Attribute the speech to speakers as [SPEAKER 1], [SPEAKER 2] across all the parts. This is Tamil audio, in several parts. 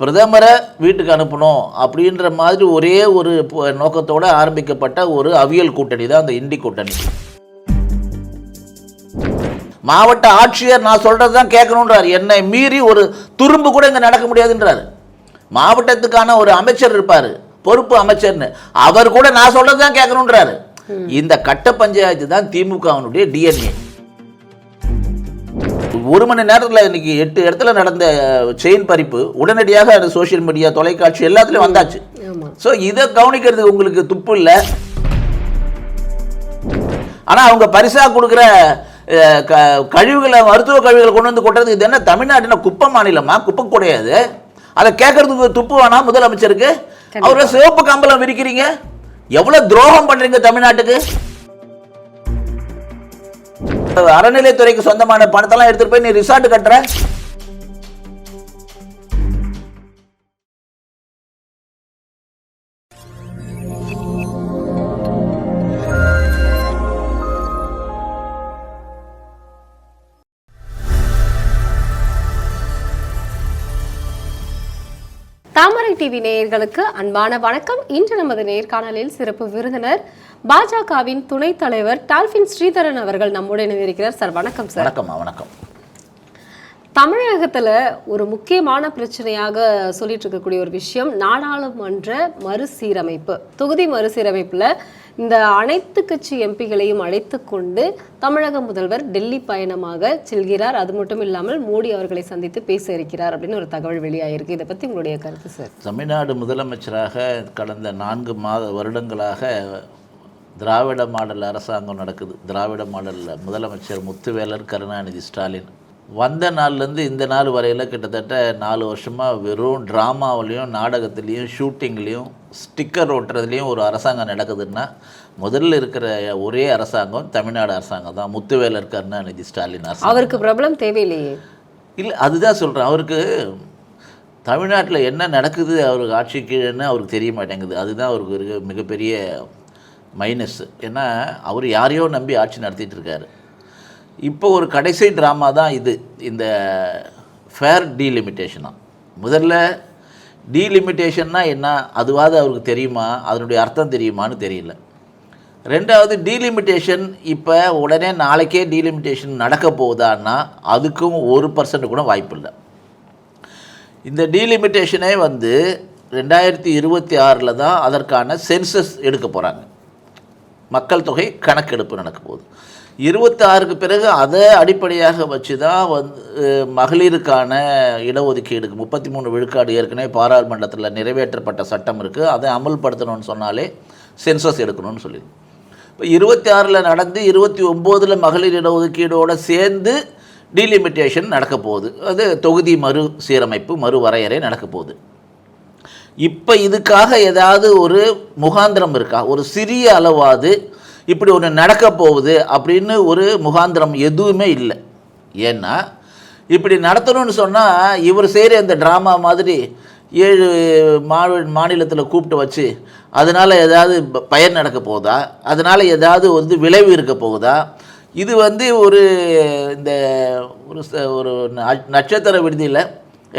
[SPEAKER 1] பிரதமரை வீட்டுக்கு அனுப்பணும் அப்படின்ற மாதிரி ஒரே ஒரு நோக்கத்தோட ஆரம்பிக்கப்பட்ட ஒரு அவியல் கூட்டணி தான் அந்த இண்டி கூட்டணி. மாவட்ட ஆட்சியர் நான் சொல்றது தான் கேட்கணுன்றார் என்னை மீறி ஒரு துரும்பு கூட இங்க நடக்க முடியாதுன்றாரு. மாவட்டத்துக்கான ஒரு அமைச்சர் இருப்பாரு. பொறுப்பு அமைச்சர்னு. அவர் கூட நான் சொல்றது தான் கேட்கணுன்றாரு இந்த கட்ட பஞ்சாயத்து தான் திமுகவினுடைய டிஎன்ஏ ஒரு மணி நேரத்தில் இன்னைக்கு எட்டு இடத்துல நடந்த செயின் பறிப்பு உடனடியாக அது சோஷியல் மீடியா தொலைக்காட்சி எல்லாத்துலயும் வந்தாச்சு. ஸோ இதை கவனிக்கிறது உங்களுக்கு துப்பு இல்லை. ஆனால் அவங்க பரிசா கொடுக்குற கழிவுகளை மருத்துவ கழிவுகளை கொண்டு வந்து கொட்டுறதுக்கு இது என்ன தமிழ்நாட்டின குப்பை மாநிலமா? குப்பை கூடையாது. அதை கேட்கறதுக்கு துப்பு வேணாம் முதலமைச்சருக்கு. அவரை சிவப்பு கம்பளம் விரிக்கிறீங்க. எவ்வளவு துரோகம் பண்றீங்க தமிழ்நாட்டுக்கு? அறநிலைத்துறைக்கு சொந்தமான பணத்தெல்லாம் எடுத்துட்டு போய் நீ ரிசார்ட் கட்டுற?
[SPEAKER 2] தாமரை டிவி நேயர்களுக்கு அன்பான வணக்கம். இன்று நமது நேர்காணலில் சிறப்பு விருந்தினர் பாஜகவின் துணைத் தலைவர் டால்பின் ஸ்ரீதரன் அவர்கள் நம்முடன் இணைந்திருக்கிறார். சார் வணக்கம் சார்.
[SPEAKER 1] வணக்கம்மா வணக்கம்.
[SPEAKER 2] தமிழகத்துல ஒரு முக்கியமான பிரச்சனையாக சொல்லிட்டு இருக்கக்கூடிய ஒரு விஷயம் நாடாளுமன்ற மறுசீரமைப்பு. தொகுதி மறுசீரமைப்புல இந்த அனைத்து கட்சி எம்பிகளையும் அழைத்து கொண்டு தமிழக முதல்வர் டெல்லி பயணமாக செல்கிறார். அது மட்டும் இல்லாமல் மோடி அவர்களை சந்தித்து பேச இருக்கிறார் அப்படின்னு ஒரு தகவல் வெளியாயிருக்கு. இதை பத்தி உங்களுடைய கருத்து சார்?
[SPEAKER 1] தமிழ்நாடு முதலமைச்சராக கடந்த நான்கு மாத வருடங்களாக திராவிட மாடல் அரசாங்கம் நடக்குது. திராவிட மாடலில் முதலமைச்சர் முத்துவேலர் கருணாநிதி ஸ்டாலின். வந்த நாள்லேருந்து இந்த நாள் வரையில் கிட்டத்தட்ட நாலு வருஷமாக வெறும் ட்ராமாவிலையும் நாடகத்துலேயும் ஷூட்டிங்லேயும் ஸ்டிக்கர் ஓட்டுறதுலேயும் ஒரு அரசாங்கம் நடக்குதுன்னா முதல்ல இருக்கிற ஒரே அரசாங்கம் தமிழ்நாடு அரசாங்கம் தான். முத்துவேலர் கருணாநிதி ஸ்டாலின் அரசாங்கம்.
[SPEAKER 2] அவருக்கு பிரபலம் தேவையில்லையே.
[SPEAKER 1] இல்லை அதுதான் சொல்கிறேன் அவருக்கு தமிழ்நாட்டில் என்ன நடக்குது அவருக்கு ஆட்சி கீழேன்னு அவருக்கு தெரிய மாட்டேங்குது. அதுதான் அவருக்கு மிகப்பெரிய மைனஸ் ஏன்னா அவர் யாரையோ நம்பி ஆட்சி நடத்திட்டு இருக்காரு இப்போ ஒரு கடைசி ட்ராமா தான் இது. இந்த ஃபேர் டீலிமிட்டேஷனாக முதல்ல டீலிமிட்டேஷன்னா என்ன? அதுவாது அவருக்கு தெரியுமா? அதனுடைய அர்த்தம் தெரியுமான்னு தெரியல. ரெண்டாவது டீலிமிட்டேஷன் இப்போ உடனே நாளைக்கே டீலிமிட்டேஷன் நடக்க போகுதான்னா அதுக்கும் ஒரு பர்சன்ட் கூட வாய்ப்பு இல்லை. இந்த டீலிமிட்டேஷனே வந்து ரெண்டாயிரத்தி இருபத்தி ஆறில் தான் அதற்கான சென்சஸ் எடுக்க போகிறாங்க மக்கள் தொகை கணக்கெடுப்பு நடக்க போகுது இருபத்தாறுக்கு பிறகு அதை அடிப்படையாக வச்சு தான் வந்து மகளிருக்கான இடஒதுக்கீடுக்கு முப்பத்தி மூணு விழுக்காடு ஏற்கனவே பாராளுமன்றத்தில் நிறைவேற்றப்பட்ட சட்டம் இருக்குது அதை அமல்படுத்தணும்னு சொன்னாலே சென்சஸ் எடுக்கணும்னு சொல்லி இப்போ இருபத்தி ஆறில் நடந்து இருபத்தி ஒம்போதில் மகளிர் இடஒதுக்கீடோடு சேர்ந்து டீலிமிட்டேஷன் நடக்க போகுது. அது தொகுதி மறு சீரமைப்பு மறு வரையறை நடக்க போகுது. இப்போ இதுக்காக ஏதாவது ஒரு முகாந்திரம் இருக்கா? ஒரு சிறிய அளவாது இப்படி ஒன்று நடக்க போகுது அப்படின்னு ஒரு முகாந்திரம் எதுவுமே இல்லை. ஏன்னா இப்படி நடத்தணும்னு சொன்னால் இவர் செய்கிற இந்த ட்ராமா மாதிரி ஏழு மா மாநிலத்தில் கூப்பிட்டு வச்சு அதனால் ஏதாவது ப- பயன் நடக்க போகுதா? அதனால் ஏதாவது வந்து விளைவு இருக்க போகுதா? இது வந்து ஒரு இந்த ஒரு ச- ஒரு ந- நட்சத்திர விடுதியில்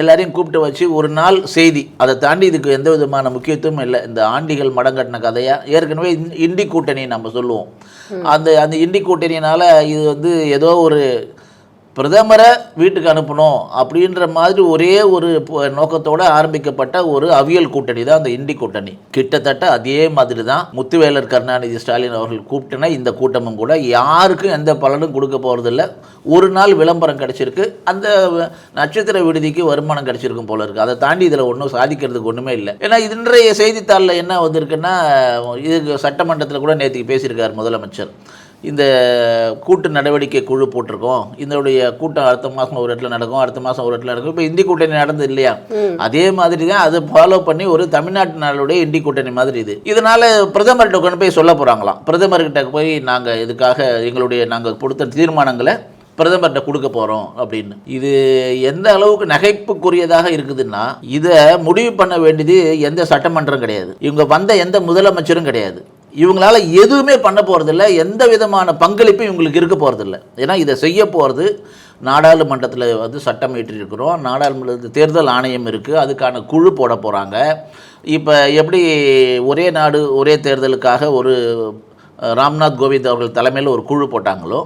[SPEAKER 1] எல்லாரையும் கூப்பிட்டு வச்சு ஒரு நாள் செய்தி. அதை தாண்டி இதுக்கு எந்த விதமான முக்கியத்துவமும் இல்லை. இந்த ஆண்டிகள் மடங்கட்டின கதையாக ஏற்கனவே இண்டி கூட்டணி நம்ம சொல்லுவோம். அந்த அந்த இண்டி கூட்டணியினால இது வந்து ஏதோ ஒரு பிரதமரை வீட்டுக்கு அனுப்பணும் அப்படின்ற மாதிரி ஒரே ஒரு நோக்கத்தோடு நோக்கத்தோட ஆரம்பிக்கப்பட்ட ஒரு அவியல் கூட்டணி தான் அந்த இண்டி கூட்டணி. கிட்டத்தட்ட அதே மாதிரி தான் முத்துவேலர் கருணாநிதி ஸ்டாலின் அவர்கள் கூப்பிட்டனா இந்த கூட்டமும் கூட. யாருக்கும் எந்த பலனும் கொடுக்க போகிறதில்ல ஒரு நாள் விளம்பரம் கிடச்சிருக்கு. அந்த நட்சத்திர விடுதிக்கு வருமானம் கிடச்சிருக்கும் போல இருக்குது அதை தாண்டி இதில் ஒன்றும் சாதிக்கிறதுக்கு ஒன்றுமே இல்லை. ஏன்னா இன்றைய செய்தித்தாளில் என்ன வந்திருக்குன்னா இதுக்கு சட்டமன்றத்தில் கூட நேற்றுக்கு பேசியிருக்கார் முதலமைச்சர். இந்த கூட்டு நடவடிக்கை குழு போட்டிருக்கோம். இதனுடைய கூட்டம் அடுத்த மாதம் ஒரு இடத்துல நடக்கும் அடுத்த மாதம் ஒரு இடத்துல நடக்கும். இப்போ இந்தி கூட்டணி நடந்தது இல்லையா? அதே மாதிரி தான் அதை ஃபாலோ பண்ணி ஒரு தமிழ்நாட்டு நாளுடைய இந்தி கூட்டணி மாதிரி இது. இதனால பிரதமர்கிட்ட கொண்டு போய் சொல்ல போகிறாங்களாம் பிரதமர்கிட்ட போய் நாங்கள் இதுக்காக எங்களுடைய நாங்கள் கொடுத்த தீர்மானங்களை பிரதமர்கிட்ட கொடுக்க போகிறோம் அப்படின்னு. இது எந்த அளவுக்கு நகைப்புக்குரியதாக இருக்குதுன்னா இதை முடிவு பண்ண வேண்டியது எந்த சட்டமன்றம் கிடையாது. இவங்க வந்த எந்த முதலமைச்சரும் கிடையாது. இவங்களால எதுவுமே பண்ண போகிறதில்ல எந்த விதமான பங்களிப்பும் இவங்களுக்கு இருக்க போகிறதில்ல ஏன்னா இதை செய்ய போகிறது நாடாளுமன்றத்தில் வந்து சட்டம் ஏற்றிருக்கிறோம். நாடாளுமன்ற தேர்தல் ஆணையம் இருக்குது அதுக்கான குழு போட போகிறாங்க இப்போ எப்படி ஒரே நாடு ஒரே தேர்தலுக்காக ஒரு ராம்நாத் கோவிந்த் அவர்கள் தலைமையில் ஒரு குழு போட்டாங்களோ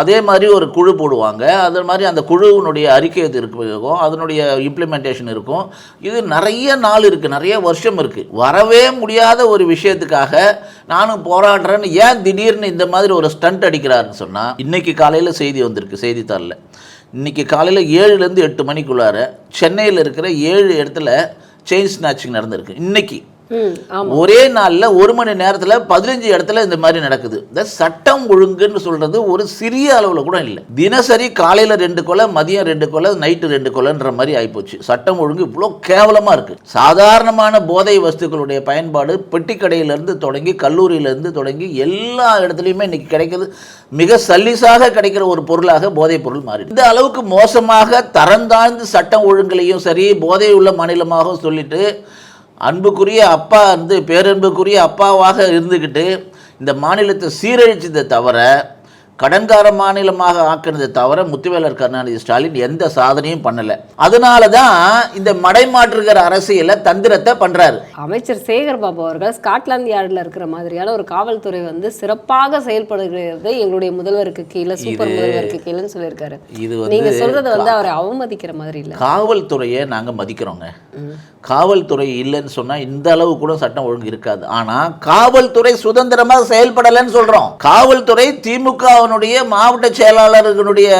[SPEAKER 1] அதே மாதிரி ஒரு குழு போடுவாங்க. அது மாதிரி அந்த குழுவினுடைய அறிக்கை இது இருக்கும். அதனுடைய இம்ப்ளிமெண்டேஷன் இருக்கும். இது நிறைய நாள் இருக்குது நிறைய வருஷம் இருக்குது வரவே முடியாத ஒரு விஷயத்துக்காக நானும் போராடுறேன்னு ஏன் திடீர்னு இந்த மாதிரி ஒரு ஸ்டண்ட் அடிக்கிறாருன்னு சொன்னால் இன்றைக்கி காலையில் செய்தி வந்திருக்கு செய்தித்தாளில். இன்றைக்கி காலையில் ஏழுலேருந்து எட்டு மணிக்குள்ளார சென்னையில் இருக்கிற ஏழு இடத்துல செயின் ஸ்நாச்சிங் நடந்திருக்கு.
[SPEAKER 2] இன்றைக்கி
[SPEAKER 1] ஒரே நாளில் ஒரு மணி நேரத்தில் பதினஞ்சு இடத்துல இந்த மாதிரி நடக்குது. இந்த சட்டம் ஒழுங்குன்னு சொல்கிறது ஒரு சிறிய அளவில் கூட இல்லை. தினசரி காலையில் ரெண்டு கொலை மதியம் ரெண்டு கொலை நைட்டு ரெண்டு கொலைன்ற மாதிரி ஆகிப்போச்சு சட்டம் ஒழுங்கு இவ்வளோ கேவலமாக இருக்குது சாதாரணமான போதை வஸ்துக்களுடைய பயன்பாடு பெட்டி கடையிலேருந்து தொடங்கி கல்லூரியிலேருந்து தொடங்கி எல்லா இடத்துலையுமே இன்னைக்கு கிடைக்கிறது மிக சல்லிசாக கிடைக்கிற ஒரு பொருளாக போதைப் பொருள் மாறி இந்த அளவுக்கு மோசமாக தரந்தாழ்ந்து சட்டம் ஒழுங்குலையும் சரி போதை உள்ள மாநிலமாக சொல்லிட்டு அன்புக்குரிய அப்பா வந்து பேரன்புக்குரிய அப்பாவாக இருந்துக்கிட்டு இந்த மாநிலத்தை சீரழிச்சதை தவிர கடன்கார மாநிலமாக ஆக்கினதை தவிர முத்துவேலர் கருணாநிதி ஸ்டாலின் எந்த சாதனையும் பண்ணலை. அதனால தான் இந்த மடைமாற்றுகிற அரசியலை தந்திரத்தை பண்ணுறாரு
[SPEAKER 2] அமைச்சர் சேகர் பாபு அவர்கள் ஸ்காட்லாந்து யார்டில் இருக்கிற மாதிரியான ஒரு காவல்துறை வந்து சிறப்பாக செயல்படுகிறது எங்களுடைய முதல்வருக்கு கீழே சூப்பர் முதல்வருக்கு கீழேன்னு சொல்லியிருக்காரு.
[SPEAKER 1] இது
[SPEAKER 2] நீங்க சொல்றது வந்து அவரை அவமதிக்கிற மாதிரி இல்ல.
[SPEAKER 1] காவல்துறையை நாங்கள் மதிக்கிறோங்க. காவல்துறை இல்லைன்னு சொன்னால் இந்த அளவு கூட சட்டம் ஒழுங்கு இருக்காது. ஆனால் காவல்துறை சுதந்திரமாக செயல்படலைன்னு சொல்கிறோம் காவல்துறை திமுகவினுடைய மாவட்ட செயலாளர்களுடைய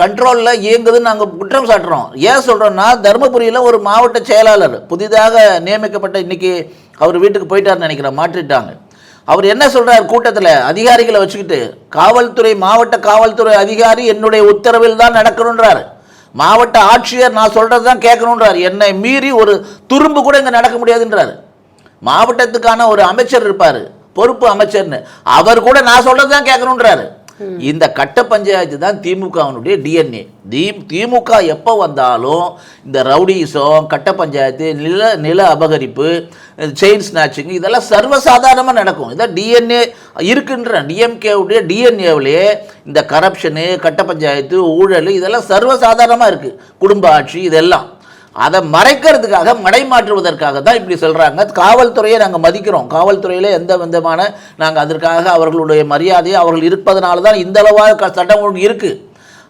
[SPEAKER 1] கண்ட்ரோலில் இயங்குதுன்னு நாங்கள் குற்றம் சாட்டுறோம். ஏன் சொல்கிறோன்னா தருமபுரியில் ஒரு மாவட்ட செயலாளர் புதிதாக நியமிக்கப்பட்ட இன்றைக்கி அவர் வீட்டுக்கு போயிட்டாருன்னு நினைக்கிறேன் மாற்றிட்டாங்க. அவர் என்ன சொல்கிறார் கூட்டத்தில்? அதிகாரிகளை வச்சுக்கிட்டு காவல்துறை மாவட்ட காவல்துறை அதிகாரி என்னுடைய உத்தரவில் தான் நடக்கணுன்றாரு மாவட்ட ஆட்சியர் நான் சொல்கிறது தான் கேட்கணுன்றார் என்னை மீறி ஒரு துரும்பு கூட இங்கே நடக்க முடியாதுன்றார். மாவட்டத்துக்கான ஒரு அமைச்சர் இருப்பார். பொறுப்பு அமைச்சர்னு. அவர் கூட நான் சொல்கிறது தான் கேட்கணுன்றாரு இந்த கட்ட பஞ்சாயத்து தான் திமுகவினுடைய டிஎன்ஏ தி திமுக எப்போ வந்தாலும் இந்த ரவுடிசம் கட்ட பஞ்சாயத்து நில நில அபகரிப்பு செயின் ஸ்நாச்சிங் இதெல்லாம் சர்வசாதாரணமாக நடக்கும். இதான் டிஎன்ஏ இருக்குன்ற டிஎம்கேவுடைய டிஎன்ஏவிலே இந்த கரப்ஷனு கட்ட பஞ்சாயத்து ஊழல் இதெல்லாம் சர்வசாதாரணமாக இருக்குது குடும்ப ஆட்சி இதெல்லாம். அதை மறைக்கிறதுக்காக மடைமாற்றுவதற்காக தான் இப்படி சொல்கிறாங்க காவல்துறையை நாங்கள் மதிக்கிறோம். காவல்துறையில் எந்த விதமான நாங்கள் அதற்காக அவர்களுடைய மரியாதையை அவர்கள் இருப்பதனால தான் இந்த அளவாக க- சட்டம் ஒழுங்கு இருக்குது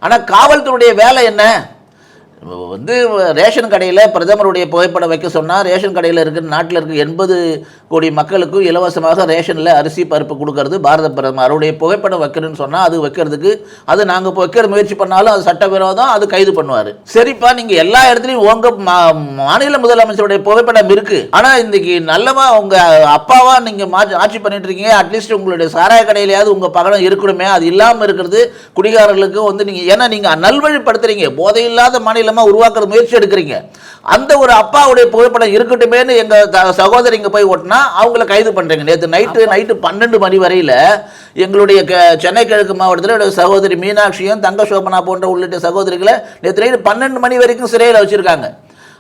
[SPEAKER 1] ஆனால் காவல்துறையுடைய வேலை என்ன? வந்து ரேஷன் கடையில் பிரதமருடைய புகைப்படம் வைக்க சொன்னால் ரேஷன் கடையில் இருக்கிற நாட்டில் இருக்கிற எண்பது கோடி மக்களுக்கும் இலவசமாக ரேஷனில் அரிசி பருப்பு கொடுக்கறது பாரத பிரதமர். அவருடைய புகைப்படம் வைக்கிறேன்னு சொன்னால் அது வைக்கிறதுக்கு அது நாங்கள் இப்போ வைக்கிற முயற்சி பண்ணாலும் அது சட்டவிரோதம் அது கைது பண்ணுவார். சரிப்பா நீங்கள் எல்லா இடத்துலையும் உங்கள் மாநில முதலமைச்சருடைய புகைப்படம் இருக்குது ஆனால் இன்றைக்கி நல்லவா உங்கள் அப்பாவா நீங்கள் மாற்றி ஆட்சி பண்ணிட்டு இருக்கீங்க அட்லீஸ்ட் உங்களுடைய சாராய கடையிலையாவது உங்கள் பகடம் இருக்கணுமே அது இல்லாமல் இருக்கிறது குடிகாரர்களுக்கு வந்து நீங்கள் ஏன்னா நீங்கள் நல்வழிப்படுத்துறீங்க. போதையில்லாத மாநில மாநிலமாக உருவாக்குற முயற்சி எடுக்கிறீங்க. அந்த ஒரு அப்பாவுடைய புகைப்படம் இருக்கட்டுமேன்னு எங்கள் சகோதரிங்க போய் ஓட்டினா அவங்கள கைது பண்ணுறீங்க நேற்று நைட்டு நைட்டு பன்னெண்டு மணி வரையில் எங்களுடைய க சென்னை கிழக்கு மாவட்டத்தில் சகோதரி மீனாட்சியும் தங்க சோபனா போன்ற உள்ளிட்ட சகோதரிகளை நேற்று நைட்டு பன்னெண்டு மணி வரைக்கும் சிறையில் வச்சுருக்காங்க.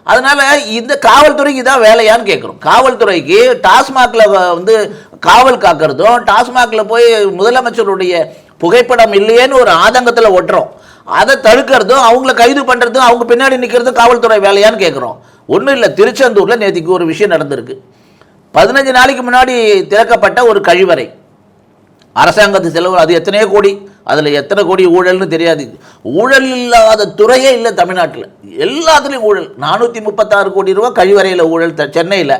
[SPEAKER 1] அதனால இந்த காவல்துறைக்கு தான் வேலையான்னு கேட்குறோம் காவல்துறைக்கு டாஸ்மாக்ல வந்து காவல் காக்கிறதும் டாஸ்மாக்ல போய் முதலமைச்சருடைய புகைப்படம் இல்லையேன்னு ஒரு ஆதங்கத்தில் ஒட்டுறோம் அதை தடுக்கிறதும் அவங்கள கைது பண்ணுறதும் அவங்க பின்னாடி நிற்கிறதும் காவல்துறை வேலையான்னு கேட்குறோம் ஒன்றும் இல்லை திருச்செந்தூரில் நேற்றுக்கு ஒரு விஷயம் நடந்திருக்கு. பதினஞ்சு நாளைக்கு முன்னாடி திறக்கப்பட்ட ஒரு கழிவறை. அரசாங்கத்து செலவு அது எத்தனையோ கோடி அதில் எத்தனை கோடி ஊழல்னு தெரியாது. ஊழல் இல்லாத துறையே இல்லை தமிழ்நாட்டில். எல்லாத்துலேயும் ஊழல். நானூற்றி முப்பத்தாறு கோடி ரூபா கழிவறையில் ஊழல் த- சென்னையில்.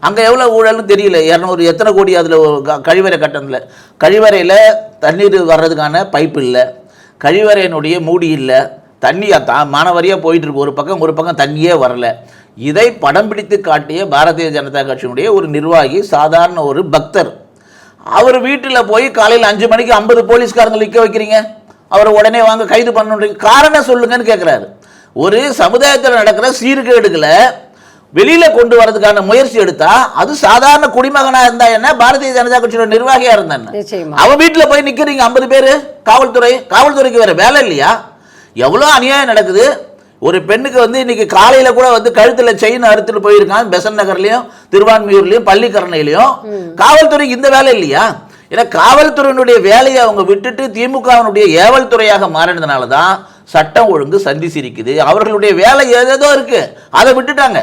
[SPEAKER 1] அங்கே எவ்வளோ ஊழல்னு தெரியல. இரநூறு எத்தனை கோடி அதில் கழிவறை கட்டணத்தில் கழிவறையில் தண்ணீர் வர்றதுக்கான பைப் இல்லை. கழிவறையினுடைய மூடி இல்லை தண்ணி தா மானவரியாக போயிட்டு இருக்கு ஒரு பக்கம் ஒரு பக்கம் தண்ணியே வரல. இதை படம் பிடித்து காட்டிய பாரதிய ஜனதா கட்சியினுடைய ஒரு நிர்வாகி சாதாரண ஒரு பக்தர். அவர் வீட்டில் போய் காலையில் அஞ்சு மணிக்கு ஐம்பது போலீஸ்காரங்க நிற்க வைக்கிறீங்க? அவரை உடனே வாங்க கைது பண்ணுன்றீங்க காரணம் சொல்லுங்கன்னு கேட்குறாரு ஒரு சமுதாயத்தில் நடக்கிற சீர்கேடுகளை வெளியில கொண்டு வரதுக்கான முயற்சி எடுத்தா அது சாதாரண குடிமகனா இருந்தா என்ன? பாரதிய ஜனதா கட்சியோட நிர்வாகியா இருந்தா என்ன? அவன் வீட்டில் போய் நிற்கிறீங்க ஐம்பது பேர்? காவல்துறை காவல்துறைக்கு வேற வேலை இல்லையா? எவ்வளோ அநியாயம் நடக்குது? ஒரு பெண்ணுக்கு வந்து இன்னைக்கு காலையில கூட வந்து கழுத்துல செயின் அறுத்துட்டு போயிருக்கான் பெசன் நகர்லயும் திருவான்மியூர்லயும் பள்ளிக்கரணையிலயும். காவல்துறைக்கு இந்த வேலை இல்லையா? ஏன்னா காவல்துறையினுடைய வேலையை அவங்க விட்டுட்டு திமுகவினுடைய ஏவல் துறையாக மாறினதுனால தான் சட்டம் ஒழுங்கு சந்தி சிரிக்குது. அவர்களுடைய வேலை ஏதேதோ இருக்கு. அதை விட்டுட்டாங்க.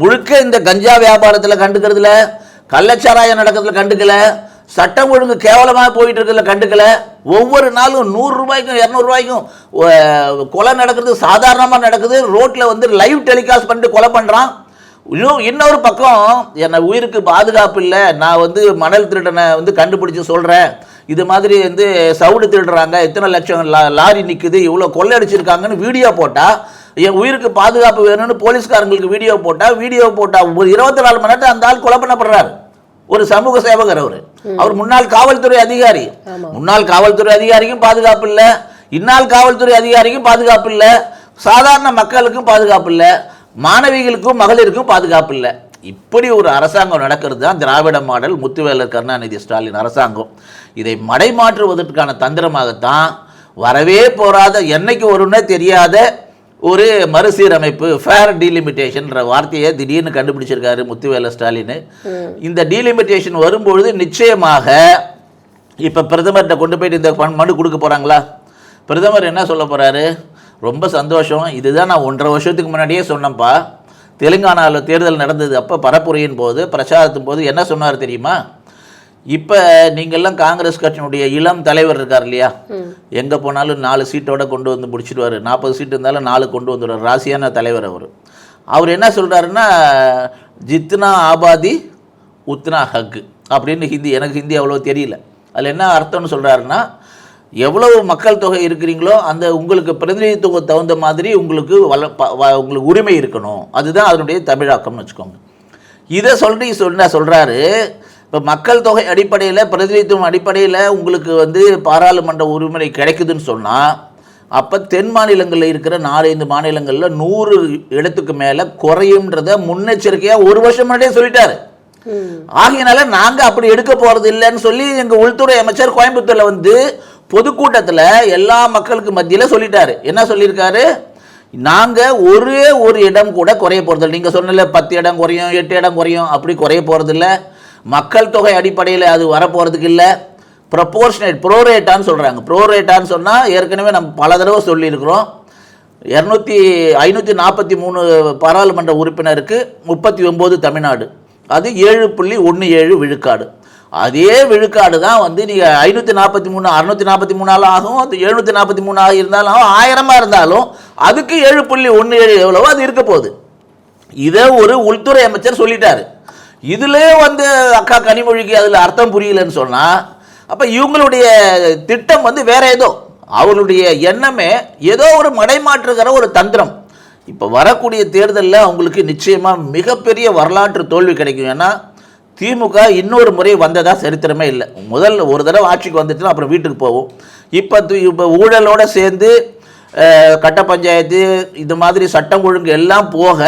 [SPEAKER 1] முழுக்க இந்த கஞ்சா வியாபாரத்தில் கண்டுக்கிறதுல கள்ளச்சாராயம் நடக்கிறதுல கண்டுக்கல சட்டம் ஒழுங்கு கேவலமாக போயிட்டு இருக்கிறதுல கண்டுக்கல. ஒவ்வொரு நாளும் நூறுரூபாய்க்கும் இரநூறுபாய்க்கும் கொலை நடக்கிறது சாதாரணமாக நடக்குது. ரோட்டில் வந்து லைவ் டெலிகாஸ்ட் பண்ணிட்டு கொலை பண்ணுறான் இன்னும் இன்னொரு பக்கம் என்னை உயிருக்கு பாதுகாப்பு இல்லை நான் வந்து மணல் திருடனை வந்து கண்டுபிடிச்சி சொல்கிறேன் இது மாதிரி வந்து சவுடு திருடுறாங்க. எத்தனை லட்சம் லாரி நிற்குது இவ்வளோ கொள்ளையடிச்சிருக்காங்கன்னு வீடியோ போட்டால் என் உயிருக்கு பாதுகாப்பு வேணும்னு போலீஸ்காரங்களுக்கு வீடியோ போட்டால் வீடியோ போட்டால் ஒரு இருபத்தி நாலு மணி நேரத்தில் அந்த ஆள் கொலை பண்ணப்படுறாரு. ஒரு சமூக சேவகர் அவர். அவர் முன்னாள் காவல்துறை அதிகாரி. முன்னாள் காவல்துறை அதிகாரிக்கும் பாதுகாப்பு இல்லை. இந்நாள் காவல்துறை அதிகாரிக்கும் பாதுகாப்பு இல்லை. சாதாரண மக்களுக்கும் பாதுகாப்பு இல்லை. மாணவிகளுக்கும் மகளிருக்கும் பாதுகாப்பு இல்லை. இப்படி ஒரு அரசாங்கம் நடக்கிறது தான் திராவிட மாடல் முத்துவேலர் கருணாநிதி ஸ்டாலின் அரசாங்கம். இதை மடைமாற்றுவதற்கான தந்திரமாகத்தான் வரவே போராத என்னைக்கு வரும்னே தெரியாத ஒரு மறுசீரமைப்பு ஃபேர் டீலிமிட்டேஷன்ற வார்த்தையை திடீர்னு கண்டுபிடிச்சிருக்காரு முத்துவேல ஸ்டாலின். இந்த டீலிமிட்டேஷன் வரும்பொழுது நிச்சயமாக இப்போ பிரதமர்கிட்ட கொண்டு போயிட்டு இந்த மனு கொடுக்க போகிறாங்களா பிரதமர் என்ன சொல்ல போகிறாரு ரொம்ப சந்தோஷம். இதுதான் நான் ஒன்றரை வருஷத்துக்கு முன்னாடியே சொன்னேன்ப்பா. தெலுங்கானாவில் தேர்தல் நடந்தது. அப்போ பரப்புரையின் போது பிரச்சாரத்தின் போது என்ன சொன்னார் தெரியுமா? இப்போ நீங்கள்லாம் காங்கிரஸ் கட்சியினுடைய இளம் தலைவர் இருக்கார் இல்லையா? எங்கே போனாலும் நாலு சீட்டோட கொண்டு வந்து முடிச்சிடுவார். நாற்பது சீட்டு இருந்தாலும் நாலு கொண்டு வந்துடுவார். ராசியான தலைவர் அவர். அவர் என்ன சொல்கிறாருன்னா ஜித்னா ஆபாதி உத்னா ஹக் அப்படின்னு ஹிந்தி எனக்கு ஹிந்தி அவ்வளோ தெரியல. அதில் என்ன அர்த்தம்னு சொல்கிறாருன்னா எவ்வளவு மக்கள் தொகை இருக்கிறீங்களோ அந்த உங்களுக்கு பிரதிநிதித்துவம் தகுந்த மாதிரி உங்களுக்கு வள உங்களுக்கு உரிமை இருக்கணும். அதுதான் அதனுடைய தமிழாக்கம்னு வச்சுக்கோங்க. இதை சொல்லி சொன்ன சொல்கிறாரு இப்போ மக்கள் தொகை அடிப்படையில் பிரதிநிதித்துவம் அடிப்படையில் உங்களுக்கு வந்து பாராளுமன்ற உரிமை கிடைக்குதுன்னு சொன்னால் அப்போ தென் மாநிலங்களில் இருக்கிற நாலஞ்சு மாநிலங்களில் நூறு இடத்துக்கு மேலே குறையும்ன்றத முன்னெச்சரிக்கையாக ஒரு வருஷம் முன்னாடியே சொல்லிட்டாரு. ஆகையினால நாங்க அப்படி எடுக்க போறது இல்லைன்னு சொல்லி எங்க உள்துறை அமைச்சர் கோயம்புத்தூர்ல வந்து பொதுக்கூட்டத்துல எல்லா மக்களுக்கு மத்தியில சொல்லிட்டாரு. என்ன சொல்லியிருக்காரு? நாங்க ஒரே ஒரு இடம் கூட குறைய போறது நீங்க சொன்னல பத்து இடம் குறையும் எட்டு இடம் குறையும் அப்படி குறைய போறது இல்ல மக்கள் தொகை அடிப்படையில் அது வரப்போகிறதுக்கு இல்லை. ப்ரொபோர்ஷனேட் ப்ரோரேட்டான்னு சொல்கிறாங்க ப்ரோரேட்டான்னு சொன்னால் ஏற்கனவே நம்ம பல தடவை சொல்லியிருக்கிறோம். இரநூத்தி ஐநூற்றி நாற்பத்தி மூணு பாராளுமன்ற உறுப்பினருக்கு முப்பத்தி ஒம்பது தமிழ்நாடு. அது ஏழு புள்ளி ஒன்று ஏழு விழுக்காடு. அதே விழுக்காடு தான் வந்து நீங்கள் ஐநூற்றி நாற்பத்தி மூணு அறுநூற்றி நாற்பத்தி மூணாலும் ஆகும். அது எழுநூற்றி நாற்பத்தி மூணாக இருந்தாலும் ஆகும் ஆயிரமாக இருந்தாலும் அதுக்கு ஏழு புள்ளி ஒன்று ஏழு எவ்வளவோ அது இருக்க போகுது. இதை ஒரு உள்துறை அமைச்சர் சொல்லிட்டாரு. இதிலே வந்து அக்கா கனிமொழிக்கு அதில் அர்த்தம் புரியலன்னு சொன்னால் அப்போ இவங்களுடைய திட்டம் வந்து வேற ஏதோ. அவர்களுடைய எண்ணமே ஏதோ ஒரு மடைமாற்றுகிற ஒரு தந்திரம். இப்போ வரக்கூடிய தேர்தலில் அவங்களுக்கு நிச்சயமாக மிகப்பெரிய வரலாற்று தோல்வி கிடைக்கும். ஏன்னா திமுக இன்னொரு முறை வந்ததா சரித்திரமே இல்லை. முதல்ல ஒரு தடவை ஆட்சிக்கு வந்துச்சுன்னா அப்புறம் வீட்டுக்கு போவோம். இப்போ இப்போ ஊழலோடு சேர்ந்து கட்ட பஞ்சாயத்து இது மாதிரி சட்டம் ஒழுங்கு எல்லாம் போக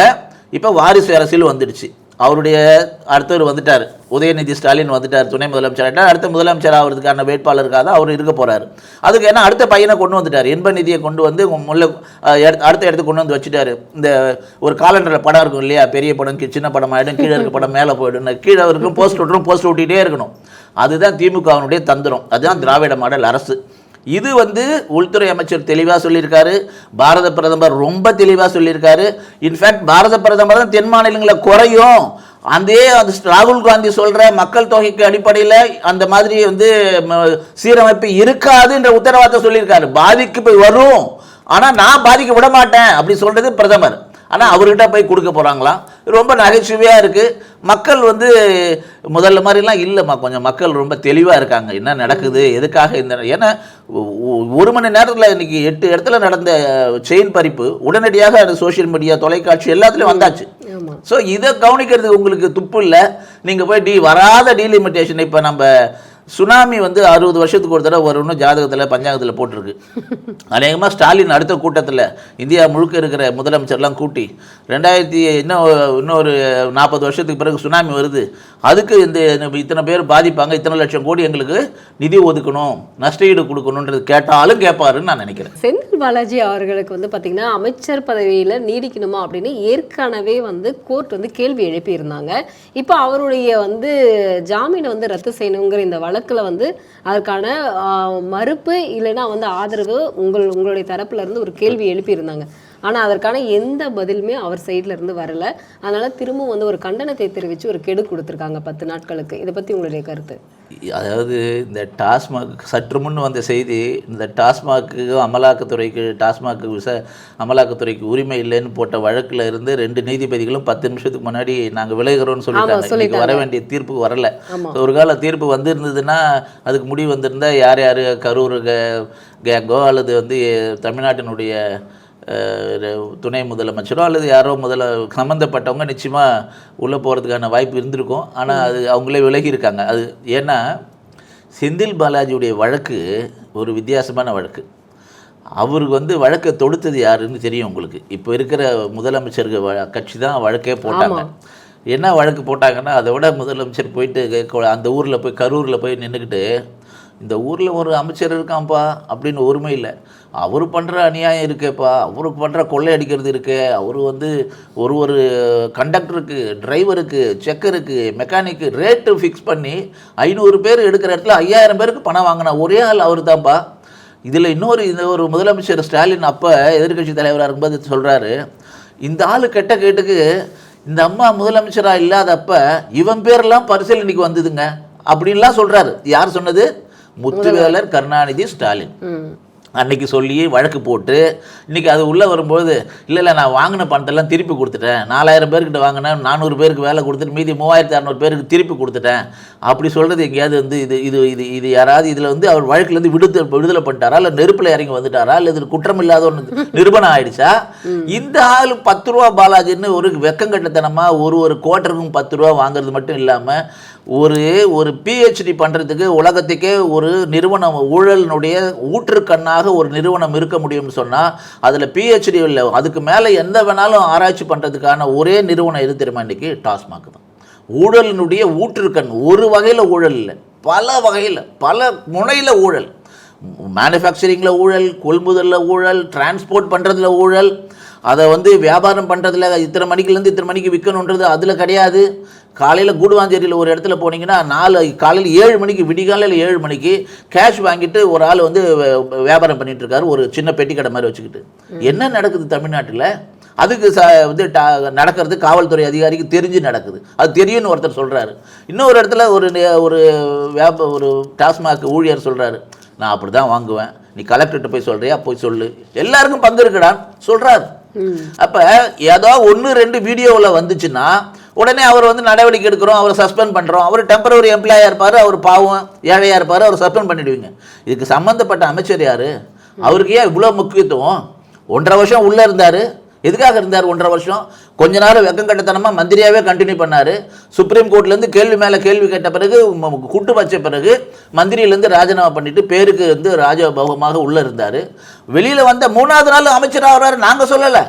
[SPEAKER 1] இப்போ வாரிசு அரசியல் வந்துடுச்சு. அவருடைய அடுத்தவர் வந்துட்டார். உதயநிதி ஸ்டாலின் வந்துட்டார் துணை முதலமைச்சர். அடுத்த முதலமைச்சர் ஆகிறதுக்கான வேட்பாளருக்காக தான் அவர் இருக்க போகிறார் அதுக்கு ஏன்னா அடுத்த பையனை கொண்டு வந்துட்டார். இன்ப நிதியை கொண்டு வந்து முல்ல அடுத்த இடத்துக்கு கொண்டு வந்து வச்சுட்டாரு. இந்த ஒரு காலண்டரில் படம் இருக்கும் இல்லையா? பெரிய படம் கி- சின்ன படம் ஆகிடும் கீழே இருக்க படம் மேலே போயிடும் கீழே இருக்கும் போஸ்ட் விட்டுரும் போஸ்ட் விட்டுகிட்டே இருக்கணும். அதுதான் திமுகவினுடைய தந்திரம். அதுதான் திராவிட மாடல் அரசு. இது வந்து உள்துறை அமைச்சர் தெளிவாக சொல்லியிருக்காரு. பாரத பிரதமர் ரொம்ப தெளிவாக சொல்லியிருக்காரு. இன்ஃபேக்ட் பாரத பிரதமர் தான் தென் மாநிலங்களை குறையும். அதே அந்த ராகுல் காந்தி சொல்கிற மக்கள் தொகைக்கு அடிப்படையில் அந்த மாதிரி வந்து சீரமைப்பு இருக்காதுன்ற உத்தரவாதத்தை சொல்லியிருக்காரு. பாதிக்கு போய் வரும். ஆனால் நான் பாதிக்க விட மாட்டேன் அப்படி சொல்கிறது பிரதமர். ஆனால் அவர்கிட்ட போய் கொடுக்க போகிறாங்களாம் ரொம்ப நகைச்சுவையாக இருக்குது மக்கள் வந்து முதல்ல மாதிரிலாம் இல்லைம்மா. கொஞ்சம் மக்கள் ரொம்ப தெளிவாக இருக்காங்க. என்ன நடக்குது? எதுக்காக இந்த ஏன்னா ஒரு மணி நேரத்தில் இன்னைக்கு எட்டு இடத்துல நடந்த செயின் பறிப்பு உடனடியாக அது சோஷியல் மீடியா தொலைக்காட்சி எல்லாத்துலேயும் வந்தாச்சு. ஸோ இதை கவனிக்கிறதுக்கு உங்களுக்கு துப்பு இல்லை. நீங்கள் போய் டி வராத டீலிமிட்டேஷன் இப்போ நம்ம சுனாமி வந்து அறுபது வருஷத்துக்கு ஒரு தடவை வரும்னு ஜாதகத்தில் பஞ்சாங்கத்தில் போட்டிருக்கு. அநேகமாக ஸ்டாலின் அடுத்த கூட்டத்தில் இந்தியா முழுக்க இருக்கிற முதலமைச்சர்லாம் கூட்டி ரெண்டாயிரத்தி இன்னும் இன்னொரு நாற்பது வருஷத்துக்கு பிறகு சுனாமி வருது. அதுக்கு இந்த இத்தனை பேர் பாதிப்பாங்க இத்தனை லட்சம் கோடி எங்களுக்கு நிதி ஒதுக்கணும் நஷ்டஈடு கொடுக்கணுன்றது கேட்டாலும் கேட்பாருன்னு நான் நினைக்கிறேன்.
[SPEAKER 2] செந்தில் பாலாஜி அவர்களுக்கு வந்து பார்த்திங்கன்னா அமைச்சர் பதவியில் நீடிக்கணுமா அப்படின்னு ஏற்கனவே வந்து கோர்ட் வந்து கேள்வி எழுப்பியிருந்தாங்க. இப்போ அவருடைய வந்து ஜாமீனை வந்து ரத்து செய்யணுங்கிற இந்த வழக்கில் வந்து அதற்கான மறுப்பு இல்லைன்னா வந்து ஆதரவு உங்கள் உங்களுடைய தரப்புலேருந்து ஒரு கேள்வி எழுப்பியிருந்தாங்க. ஆனால் அதற்கான எந்த பதிலுமே அவர் சைடில் இருந்து வரல. அதனால திரும்ப வந்து ஒரு கண்டனத்தை தெரிவித்து ஒரு கெடு கொடுத்துருக்காங்க பத்து நாட்களுக்கு. இதை பற்றி உங்களுடைய கருத்து?
[SPEAKER 1] அதாவது இந்த டாஸ்மாக் சற்று முன் வந்த செய்தி இந்த டாஸ்மாக்கு அமலாக்கத்துறைக்கு டாஸ்மாக் விச அமலாக்கத்துறைக்கு உரிமை இல்லைன்னு போட்ட வழக்கில் இருந்து ரெண்டு நீதிபதிகளும் பத்து நிமிஷத்துக்கு முன்னாடி நாங்கள் விளைகிறோம்னு சொல்லிட்டாங்க. இன்னைக்கு வர வேண்டிய தீர்ப்பு வரல. ஒரு கால தீர்ப்பு வந்திருந்ததுன்னா அதுக்கு முடிவு வந்திருந்தா யார் யார்? கரூர் கே- கேங்கோ அல்லது வந்து தமிழ்நாட்டினுடைய துணை முதலமைச்சரோ அல்லது யாரோ முதல சம்மந்தப்பட்டவங்க நிச்சயமாக உள்ளே போகிறதுக்கான வாய்ப்பு இருந்திருக்கும். ஆனால் அது அவங்களே விலகி இருக்காங்க. அது ஏன்னா செந்தில் பாலாஜியுடைய வழக்கு ஒரு வித்தியாசமான வழக்கு. அவருக்கு வந்து வழக்கை தொடுத்தது யாருன்னு தெரியும் உங்களுக்கு. இப்போ இருக்கிற முதலமைச்சருக்கு வ கட்சி தான் வழக்கே போட்டாங்க. என்ன வழக்கு போட்டாங்கன்னா அதை விட முதலமைச்சர் போயிட்டு அந்த ஊரில் போய் கரூரில் போய் நின்றுக்கிட்டு இந்த ஊரில் ஒரு அமைச்சர் இருக்கான்ப்பா அப்படின்னு ஒருமை இல்லை. அவர் பண்ணுற அநியாயம் இருக்கேப்பா. அவருக்கு பண்ணுற கொள்ளை அடிக்கிறது இருக்கே. அவர் வந்து ஒரு ஒரு கண்டக்டருக்கு டிரைவருக்கு செக்கருக்கு மெக்கானிக்கு ரேட்டு ஃபிக்ஸ் பண்ணி ஐநூறு பேர் எடுக்கிற இடத்துல ஐயாயிரம் பேருக்கு பணம் வாங்கினா ஒரே ஆள் அவர் தான்ப்பா இதில் இன்னொரு இந்த ஒரு முதலமைச்சர் ஸ்டாலின் அப்போ எதிர்க்கட்சி தலைவராக இருக்கும்போது சொல்கிறாரு இந்த ஆள் கெட்ட கேட்டுக்கு இந்த அம்மா முதலமைச்சராக இல்லாதப்ப இவன் பேரெல்லாம் பரிசீலனைக்கு வந்ததுங்க அப்படின்லாம் சொல்கிறாரு யார் சொன்னது? முத்துவேலர் கருணாநிதி ஸ்டாலின்.
[SPEAKER 2] அன்றைக்கி
[SPEAKER 1] அன்னைக்கு சொல்லி வழக்கு போட்டு இன்னைக்கு அது உள்ளே வரும்போது இல்லை இல்லை நான் வாங்கின பணத்தெல்லாம் திருப்பி கொடுத்துட்டேன். நாலாயிரம் பேர்கிட்ட வாங்கினேன் நானூறு பேருக்கு வேலை கொடுத்துட்டு மீதி மூவாயிரத்தி அறநூறு பேருக்கு திருப்பி கொடுத்துட்டேன். அப்படி சொல்கிறது எங்கேயாவது வந்து இது இது இது இது யாராவது இதில் வந்து அவர் வழக்குலேருந்து விடுத்து விடுதலை பண்ணிட்டாரா? இல்லை நெருப்பில் இறங்கி வந்துட்டாரா? இல்லை இதில் குற்றம் இல்லாத ஒன்று நிரூபணம் ஆயிடுச்சா? இந்த ஆள் பத்து ரூபா பாலாஜின்னு ஒரு வெக்கங்கட்டத்தனமாக ஒரு ஒரு குவார்ட்டருக்கும் பத்து ரூபா வாங்குறது மட்டும் இல்லாமல் ஒரு ஒரு பிஹெச்டி பண்ணுறதுக்கு உலகத்துக்கே ஒரு நிறுவனம் ஊழலினுடைய ஊற்றுக்கண்ணாக ஒரு நிறுவனம் இருக்க முடியும்னு சொன்னால் அதில் பிஹெச்டி இல்லை அதுக்கு மேலே எந்த வேணாலும் ஆராய்ச்சி பண்ணுறதுக்கான ஒரே நிறுவனம் எது தெரியுமா இன்றைக்கி டாஸ்மாக் தான். ஊழலினுடைய ஊற்றுக்கண் ஒரு வகையில் ஊழல் இல்லை. பல வகையில் பல முனையில் ஊழல். மேனுஃபேக்சரிங்கில் ஊழல் கொள்முதலில் ஊழல் டிரான்ஸ்போர்ட் பண்ணுறதுல ஊழல். அதை வந்து வியாபாரம் பண்ணுறதுல இத்தனை மணிக்குலேருந்து இத்தனை மணிக்கு விற்கணுன்றது அதில் கிடையாது. காலையில் கூடுவாஞ்சேரியில் ஒரு இடத்துல போனீங்கன்னா நாலு காலையில் ஏழு மணிக்கு விடிகாலையில் ஏழு மணிக்கு கேஷ் வாங்கிட்டு ஒரு ஆள் வந்து வியாபாரம் பண்ணிட்டு இருக்காரு ஒரு சின்ன பெட்டி கடை மாதிரி வச்சுக்கிட்டு. என்ன நடக்குது தமிழ்நாட்டில்? அதுக்கு ச வந்து டா நடக்கிறது காவல்துறை அதிகாரிக்கு தெரிஞ்சு நடக்குது. அது தெரியும்னு ஒருத்தர் சொல்கிறாரு இன்னொரு இடத்துல ஒரு ஒரு வியாப ஒரு டாஸ்மாக் ஊழியர் சொல்கிறாரு நான் அப்படி தான் வாங்குவேன். நீ கலெக்டர்கிட்ட போய் சொல்றியா? போய் சொல்லு. எல்லாருக்கும் பங்கு இருக்குடான்னு சொல்கிறாரு அப்போ ஏதோ ஒன்று ரெண்டு வீடியோவில் வந்துச்சுன்னா உடனே அவர் வந்து நடவடிக்கை எடுக்கிறோம் அவரை சஸ்பெண்ட் பண்ணுறோம் அவர் டெம்பரவரி எம்ப்ளாயாக இருப்பார் அவர் பாவம் ஏழையாக இருப்பார் அவர் சஸ்பெண்ட் பண்ணிடுவீங்க. இதுக்கு சம்மந்தப்பட்ட அமைச்சர் யார்? அவருக்கு ஏன் இவ்வளோ முக்கியத்துவம்? ஒன்றரை வருஷம் உள்ளே இருந்தார். எதுக்காக இருந்தார் ஒன்றரை வருஷம்? கொஞ்ச நாள் வெக்கம் கட்டத்தனமாக மந்திரியாவே கண்டினியூ பண்ணார். சுப்ரீம் கோர்ட்லேருந்து கேள்வி மேலே கேள்வி கேட்ட பிறகு கூட்டு வச்ச பிறகு மந்திரியிலேருந்து ராஜினாமா பண்ணிவிட்டு பேருக்கு வந்து ராஜபோகமாக உள்ளே இருந்தார். வெளியில் வந்த மூணாவது நாள் அமைச்சராக வர்றாரு நாங்கள் சொல்லலை.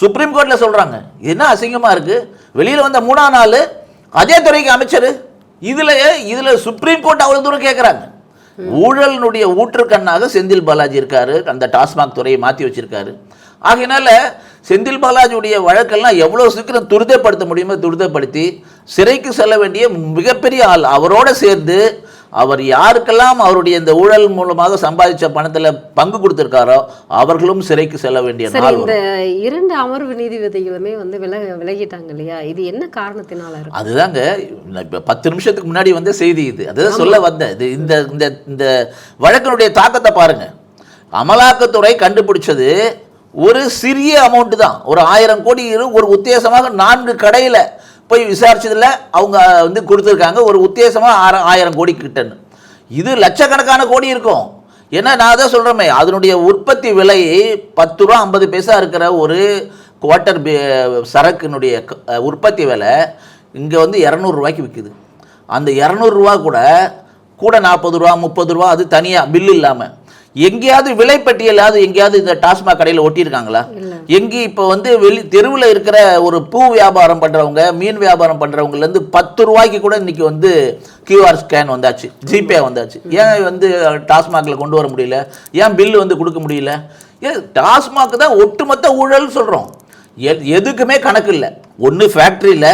[SPEAKER 1] சுப்ரீம் கோர்ட்டில் சொல்கிறாங்க என்ன அசிங்கமாக இருக்குது வெளியில் வந்த மூணா நாள் அதே துறைக்கு அமைச்சர். இதில் இதில் சுப்ரீம் கோர்ட் அவ்வளோ தூரம் கேட்குறாங்க ஊழலினுடைய ஊற்றுக்கண்ணாக செந்தில் பாலாஜி இருக்காரு. அந்த டாஸ்மாக் துறையை மாற்றி வச்சிருக்காரு. ஆகையினால செந்தில் பாலாஜியுடைய வழக்கெல்லாம் எவ்வளோ சீக்கிரம் துரிதப்படுத்த முடியுமோ துரிதப்படுத்தி சிறைக்கு செல்ல வேண்டிய மிகப்பெரிய ஆள் அவரோட சேர்ந்து அவர் யாருக்கெல்லாம் அவருடைய இந்த ஊழல் மூலமாக சம்பாதிச்ச பணத்தில் பங்கு கொடுத்துருக்காரோ அவர்களும் சிறைக்கு செல்ல வேண்டிய நாள்
[SPEAKER 2] இந்த இரண்டு அமர்வு நீதிபதிகளுமே வந்து விலக விலகிட்டாங்க இல்லையா? இது என்ன காரணத்தினால
[SPEAKER 1] அதுதாங்க இப்போ பத்து நிமிஷத்துக்கு முன்னாடி வந்த செய்தி இது. அதுதான் சொல்ல வந்தேன் இது இந்த இந்த இந்த வழக்கினுடைய தாக்கத்தை பாருங்க. அமலாக்கத்துறை கண்டுபிடிச்சது ஒரு சிறிய அமௌண்ட் தான். ஒரு ஆயிரம் கோடி இரு- ஒரு உத்தேசமாக நான்கு கடையில் போய் விசாரிச்சதில் அவங்க வந்து கொடுத்துருக்காங்க ஒரு உத்தேசமாக ஆற ஆயிரம் கோடி கிட்டன்னு. இது லட்சக்கணக்கான கோடி இருக்கும். ஏன்னா நான் தான் சொல்கிறேமே அதனுடைய உற்பத்தி விலை பத்து ரூபா ஐம்பது பைசா இருக்கிற ஒரு குவார்ட்டர் சரக்குனுடைய க- உற்பத்தி விலை இங்கே வந்து இரநூறுவாய்க்கு விற்குது அந்த இரநூறுவா கூட கூட நாற்பது ரூபா முப்பது ரூபா அது தனியாக பில் இல்லாமல் எங்கேயாவது விலைப்பட்டியலாவது எங்கேயாவது இந்த டாஸ்மாக் கடையில் ஒட்டியிருக்காங்களா? எங்கேயும் இப்போ வந்து வெளி தெருவில் இருக்கிற ஒரு பூ வியாபாரம் பண்ணுறவங்க மீன் வியாபாரம் பண்ணுறவங்கலேருந்து பத்து ரூபாய்க்கு கூட இன்னைக்கு வந்து கியூஆர் ஸ்கேன் வந்தாச்சு ஜிபே வந்தாச்சு. ஏன் வந்து டாஸ்மாகில் கொண்டு வர முடியல? ஏன் பில்லு வந்து கொடுக்க முடியல? ஏன் டாஸ்மாக் தான் ஒட்டுமொத்த ஊழல் சொல்கிறோம் எதுக்குமே கணக்கு இல்லை. ஒன்று ஃபேக்ட்ரியில்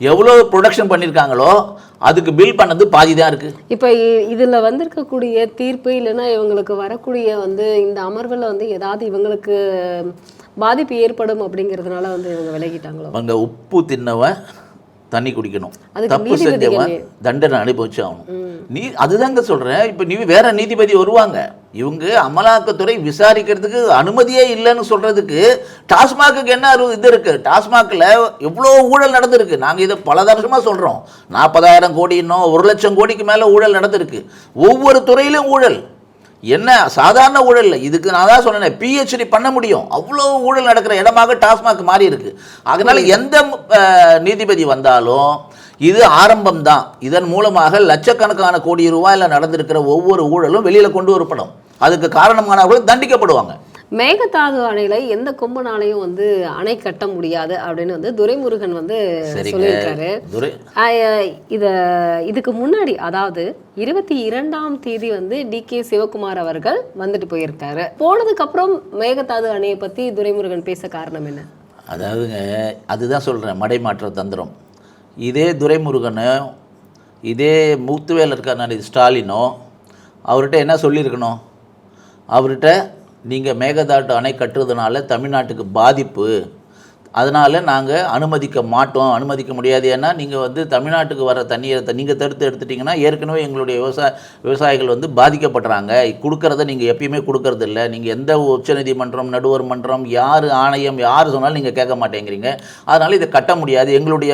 [SPEAKER 1] எவ்வளோ ப்ரொடக்ஷன் பண்ணியிருக்காங்களோ அதுக்கு பில் பண்ணது பாதி தான் இருக்குது
[SPEAKER 2] இப்போ இதுல வந்திருக்கக்கூடிய தீர்ப்பு இல்லைன்னா இவங்களுக்கு வரக்கூடிய வந்து இந்த அமர்வுல வந்து ஏதாவது இவங்களுக்கு பாதிப்பு ஏற்படும் அப்படிங்கிறதுனால வந்து இவங்க விலகிட்டாங்களோ?
[SPEAKER 1] அங்கே உப்பு தின்னவன் தண்ணி குடிக்கணும். தப்பு செஞ்சவன் தண்டனை அனுபவிச்சு ஆகணும் நீ அதுதாங்க சொல்கிறேன் இப்போ நீ வேற நீதிபதி வருவாங்க. இவங்க அமலாக்கத்துறை விசாரிக்கிறதுக்கு அனுமதியே இல்லைன்னு சொல்கிறதுக்கு டாஸ்மாக்கு என்ன இது இருக்குது டாஸ்மாகில் எவ்வளோ ஊழல் நடந்திருக்கு? நாங்கள் இதை பல வருஷமாக சொல்கிறோம் நாற்பதாயிரம் கோடி இன்னும் ஒரு லட்சம் கோடிக்கு மேலே ஊழல் நடந்திருக்கு. ஒவ்வொரு துறையிலும் ஊழல். என்ன சாதாரண ஊழல் இல்லை. இதுக்கு நான் தான் சொன்னேன் பிஹெச்டி பண்ண முடியும். அவ்வளோ ஊழல் நடக்கிற இடமாக டாஸ்மாக் மாறி இருக்கு. அதனால எந்த நீதிபதி வந்தாலும் இது ஆரம்பம் தான் இதன் மூலமாக லட்சக்கணக்கான கோடி ரூபாயில் நடந்திருக்கிற ஒவ்வொரு ஊழலும் வெளியில் கொண்டு வரப்படும். அதுக்கு காரணமானவர்கள் தண்டிக்கப்படுவாங்க.
[SPEAKER 2] மேகதாது அணையில எந்த கொம்பனாலையும் வந்து அணை கட்ட முடியாது அப்படின்னு வந்து துரைமுருகன் வந்து சொல்லியிருக்காரு. இத இதுக்கு முன்னாடி அதாவது இருபத்தி இரண்டாம் தேதி வந்து டி கே சிவகுமார் அவர்கள் வந்துட்டு போயிருக்காரு. போனதுக்கு அப்புறம் மேகதாது அணையை பத்தி துரைமுருகன் பேச காரணம் என்ன?
[SPEAKER 1] அதாவதுங்க அதுதான் சொல்கிறேன் மடை மாற்ற தந்திரம். இதே துரைமுருகனோ இதே மூத்துவேல் இருக்கார் ஸ்டாலினோ அவர்கிட்ட என்ன சொல்லியிருக்கணும்? அவர்கிட்ட நீங்கள் மேகதாட்டு அணை கட்டுறதுனால தமிழ்நாட்டுக்கு பாதிப்பு. அதனால் நாங்கள் அனுமதிக்க மாட்டோம் அனுமதிக்க முடியாது. ஏன்னா நீங்கள் வந்து தமிழ்நாட்டுக்கு வர தண்ணியை நீங்கள் தடுத்து எடுத்துட்டிங்கன்னா ஏற்கனவே எங்களுடைய விவசாய விவசாயிகள் வந்து பாதிக்கப்படுறாங்க கொடுக்கறத நீங்கள் எப்பயுமே கொடுக்கறது இல்லை நீங்கள் எந்த உச்சநீதிமன்றம் நடுவர் மன்றம் யார் ஆணையம் யார் சொன்னாலும் நீங்கள் கேட்க மாட்டேங்கிறீங்க. அதனால் இதை கட்ட முடியாது. எங்களுடைய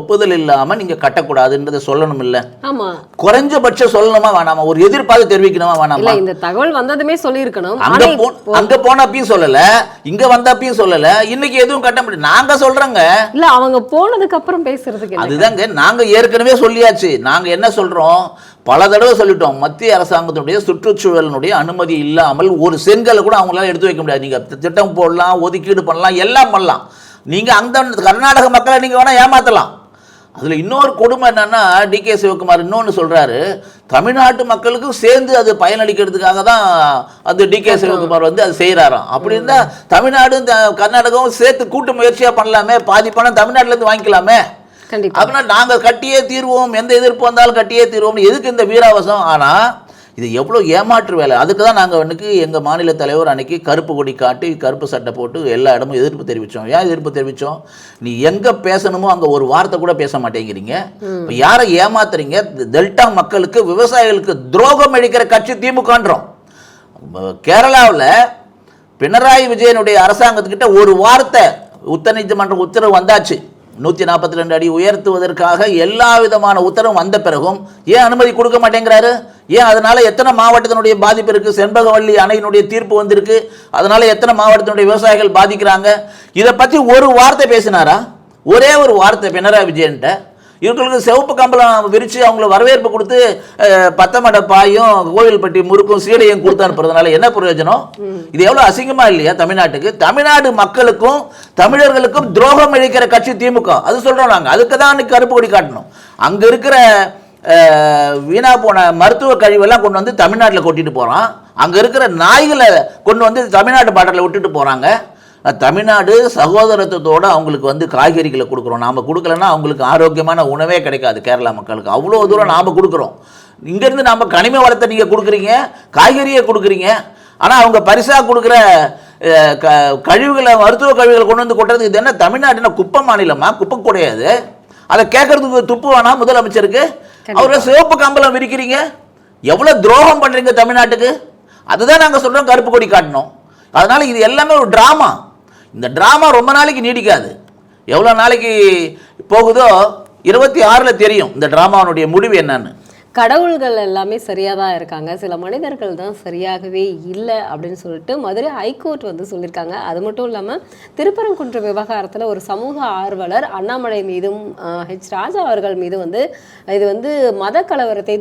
[SPEAKER 1] ஒப்புதல் இல்லாமல் நீங்கள் கட்டக்கூடாதுன்றதை சொல்லணும் இல்லை.
[SPEAKER 2] ஆமா.
[SPEAKER 1] குறைஞ்சபட்சம் சொல்லணுமா வேணாமா? ஒரு எதிர்பார்த்து தெரிவிக்கணுமா வேணாமா?
[SPEAKER 2] இந்த தகவல் வந்ததுமே சொல்லியிருக்கணும்.
[SPEAKER 1] அங்க
[SPEAKER 2] ஆனா
[SPEAKER 1] போ அங்க போனப்பையும் சொல்லல இங்க வந்தப்பையும் சொல்லல. இன்னைக்கு எதுவும் கட்ட முடியும் நாங்க சொல்றோங்க.
[SPEAKER 2] இல்ல அவங்க போனதுக்கு அப்புறம் பேசுறதுக்கு
[SPEAKER 1] அதுதாங்க நாங்க ஏற்கனவே சொல்லியாச்சு. நாங்க என்ன சொல்றோம்? பல தடவை சொல்லிட்டோம். மத்திய அரசாங்கத்தினுடைய சுற்றுச்சூழலினுடைய அனுமதி இல்லாமல் ஒரு செங்கலை கூட அவங்களால எடுத்து வைக்க முடியாது. நீங்க திட்டம் போடலாம் ஒதுக்கீடு பண்ணலாம் எல்லாம் பண்ணலாம். நீங்க அந்த கர்நாடக மக்களை நீங்க வேணா ஏமாத்தலாம். அதுல இன்னொரு கொடுமை என்னன்னா டி கே சிவகுமார் இன்னொன்னு சொல்றாரு தமிழ்நாட்டு மக்களுக்கும் சேர்ந்து அது பயனளிக்கிறதுக்காக தான் அந்த டி கே சிவகுமார் வந்து அது செய்கிறாராம் அப்படி இருந்தா தமிழ்நாடும் கர்நாடகாவும் சேர்த்து கூட்டு முயற்சியா பண்ணலாமே பாதி பணம் தமிழ்நாட்டுல இருந்து வாங்கிக்கலாமே. அப்படின்னா நாங்கள் கட்டியே தீர்வோம் எந்த எதிர்ப்பு வந்தாலும் கட்டியே தீர்வோம் எதுக்கு இந்த வீராவசம்? ஆனால் இது எவ்வளோ ஏமாற்று வேலை. அதுக்கு தான் நாங்கள் அன்னைக்கு எங்கள் மாநில தலைவர் அன்னைக்கு கருப்பு கொடி காட்டி கருப்பு சட்டை போட்டு எல்லா இடமும் எதிர்ப்பு தெரிவித்தோம் ஏன் எதிர்ப்பு தெரிவித்தோம் நீ எங்கே பேசணுமோ அங்கே ஒரு வார்த்தை கூட பேச மாட்டேங்கிறீங்க. இப்போ யாரை ஏமாத்துறீங்க? டெல்டா மக்களுக்கு விவசாயிகளுக்கு துரோகம் அளிக்கிற கட்சி திமுகன்றோம். கேரளாவில் பினராயி விஜயனுடைய அரசாங்கத்துக்கிட்ட ஒரு வார்த்தை உச்சநீதிமன்றம் உத்தரவு வந்தாச்சு. நூற்றி நாற்பத்தி ரெண்டு அடி உயர்த்துவதற்காக எல்லா விதமான உத்தரவும் வந்த பிறகும் ஏன் அனுமதி கொடுக்க மாட்டேங்கிறாரு? ஏன் அதனால் எத்தனை மாவட்டத்தினுடைய பாதிப்பு இருக்குது செண்பகவல்லி அணையினுடைய தீர்ப்பு வந்திருக்கு. அதனால் எத்தனை மாவட்டத்தினுடைய விவசாயிகள் பாதிக்கிறாங்க? இதை பற்றி ஒரு வார்த்தை பேசினாரா? ஒரே ஒரு வார்த்தை பினராயி விஜயன்ட்ட இவங்களுக்கு சிவப்பு கம்பளம் விரித்து அவங்கள வரவேற்பு கொடுத்து பத்தமடை பத்தமட பாயும் கோவில்பட்டி முறுக்கும் சீடையும் கொடுத்து அனுப்புறதுனால என்ன பிரயோஜனம்? இது எவ்வளோ அசிங்கமாக இல்லையா தமிழ்நாட்டுக்கு? தமிழ்நாடு மக்களுக்கும் தமிழர்களுக்கும் துரோகம் இழைக்கிற கட்சி திமுக. அது சொல்கிறோம் நாங்கள் அதுக்கு தான் அன்றைக்கி கருப்பு கொடி காட்டணும். அங்கே இருக்கிற வீணா போன மருத்துவ கழிவெல்லாம் கொண்டு வந்து தமிழ்நாட்டில் கொட்டிட்டு போகிறான் அங்கே இருக்கிற நாய்களை கொண்டு வந்து தமிழ்நாட்டு பாட்டில் விட்டுட்டு போகிறாங்க தமிழ்நாடு சகோதரத்துவத்தோடு அவங்களுக்கு வந்து காய்கறிகளை கொடுக்குறோம். நாம் கொடுக்கலன்னா அவங்களுக்கு ஆரோக்கியமான உணவே கிடைக்காது கேரளா மக்களுக்கு. அவ்வளோ தூரம் நாம் கொடுக்குறோம். இங்கேருந்து நாம் கனிம வளத்தை நீங்கள் கொடுக்குறீங்க காய்கறியை கொடுக்குறீங்க. ஆனால் அவங்க பரிசாக கொடுக்குற க கழிவுகளை மருத்துவ கழிவுகளை கொண்டு வந்து கொட்டுறது இது என்ன தமிழ்நாட்டின குப்பை மாநிலமா? குப்பை கூடையாது. அதை கேட்கறதுக்கு துப்பு வேணா முதலமைச்சருக்கு. அவரை சிவப்பு கம்பளம் விரிக்கிறீங்க. எவ்வளோ துரோகம் பண்ணுறீங்க தமிழ்நாட்டுக்கு? அதுதான் நாங்கள் சொல்கிறோம் கருப்பு கொடி காட்டணும். அதனால இது எல்லாமே ஒரு ட்ராமா இந்த ட்ராமா ரொம்ப நாளைக்கு நீடிக்காது. எவ்வளோ நாளைக்கு போகுதோ இருபத்தி ஆறில் தெரியும் இந்த ட்ராமாவுடைய முடிவு என்னன்னு.
[SPEAKER 2] கடவுள்கள் எல்லாமே சரியாக தான் இருக்காங்க. சில மனிதர்கள் தான் சரியாகவே இல்லை அப்படின்னு சொல்லிட்டு மதுரை ஹைகோர்ட் வந்து சொல்லியிருக்காங்க. அது மட்டும் இல்லாமல் திருப்பரங்குன்ற விவகாரத்தில் ஒரு சமூக ஆர்வலர் அண்ணாமலை மீதும் ஹெச் ராஜா அவர்கள் மீது வந்து இது வந்து மத கலவரத்தை